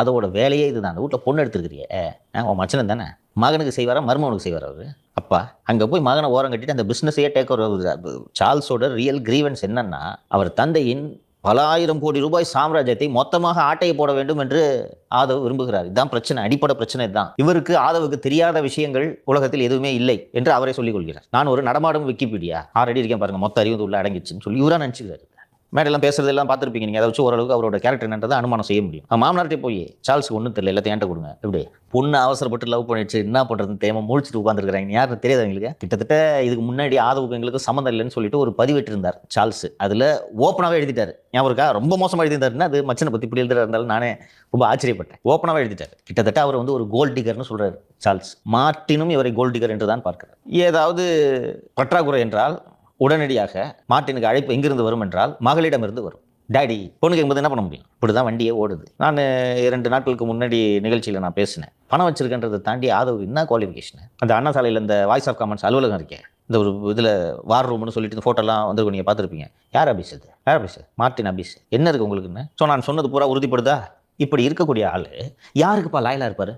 அதோட வேலையே இதுதான். அந்த வீட்டில் பொண்ணு எடுத்துருக்கிறியே. உன் மச்சனம் தானே? மகனுக்கு செய்வாரா? மருமகனுக்கு செய்வார் அவர்? அப்பா அங்கே போய் மகனை ஓரம் கட்டிட்டு அந்த பிஸ்னஸையே டேக் ஓவர் சார்ல்ஸோட ரியல் கிரீவன்ஸ் என்னன்னா அவர் தந்தையின் பல ஆயிரம் கோடி ரூபாய் சாம்ராஜ்யத்தை மொத்தமாக ஆட்டையை போட வேண்டும் என்று ஆதவ் விரும்புகிறார். இதுதான் பிரச்சனை அடிப்படை பிரச்சனை தான் இவருக்கு ஆதவுக்கு தெரியாத விஷயங்கள் உலகத்தில் எதுவுமே இல்லை என்று அவரே சொல்லிக் கொள்கிறார். நான் ஒரு நடமாடும் விக்கிபீடியா ஆல்ரெடி இருக்கேன் பாருங்க மொத்த அறிவு உள்ள அடங்கிச்சுன்னு சொல்லி இவராக நினச்சிக்கிறாரு. மேடெல்லாம் பேசுறதெல்லாம் பார்த்துருப்பீங்க. நீங்கள் அதை வச்சு ஓரளவுக்கு அவரோட கேரக்டர் என்னன்றதை அனுமானம் செய்ய முடியும். அவன் மாமனார்ட்டே போய் சார்ல்ஸுக்கு ஒன்றும் தெரியல எல்லாத்தையும் கொடுங்க. எப்படி? பொண்ணு அவசரப்பட்டு லவ் பண்ணிடுச்சு என்ன பண்ணுறதுன்னு தேவை முழிச்சிட்டு உட்காந்துருக்காங்க யாருன்னு தெரியாது எங்களுக்கு. கிட்டத்தட்ட இதுக்கு முன்னாடி ஆதவுக்கு எங்களுக்கு சம்மந்தம் இல்லைன்னு சொல்லிட்டு ஒரு பதிவிட்டிருந்தார் சார்ல்ஸ். அதில் ஓப்பனாகவே எழுதிட்டார். ஞாபகம் இருக்கா? ரொம்ப மோசமாக எழுதியிருந்தாருன்னா அது மச்சனை பற்றி இப்படி எழுதுறா இருந்தாலும் நானே ரொம்ப ஆச்சரியப்பட்டேன். ஓப்பனாகவே எழுதிட்டார். கிட்டத்தட்ட அவர் வந்து ஒரு கோல்ட் டிகர்னு சொல்கிறார் சார்ல்ஸ். மார்ட்டினும் இவரை கோல்ட் டிகர் என்று தான் பார்க்கிறார். ஏதாவது பற்றாக்குறை என்றால் உடனடியாக மார்ட்டினுக்கு அழைப்பு எங்கிருந்து வரும் என்றால் மகளிடமிருந்து வரும். டேடி பொண்ணுக்கு என்பது என்ன பண்ண முடியும்? இப்படி தான் வண்டியே ஓடுது. நான் இரண்டு நாட்களுக்கு முன்னாடி நிகழ்ச்சியில் நான் பேசினேன். பணம் வச்சிருக்கன்றதை தாண்டி ஆதவ் என்ன குவாலிஃபிகேஷன் அந்த அண்ணா சாலையில் இந்த வாய்ஸ் ஆஃப் காமன்ஸ் அலுவலகம் இருக்கேன் இந்த ஒரு இதில் வார் ரூம்னு சொல்லிட்டு இந்த ஃபோட்டோலாம் வந்து நீங்கள் பார்த்துருப்பீங்க. யார் அபிஸ் அது யார் அபிஸ் மார்ட்டின் அபிஸ் என்ன இருக்குது உங்களுக்குன்னு ஸோ நான் சொன்னது பூரா உறுதிப்படுதா? இப்படி இருக்கக்கூடிய ஆள் யாருக்குப்பா லாயலாக இருப்பார்?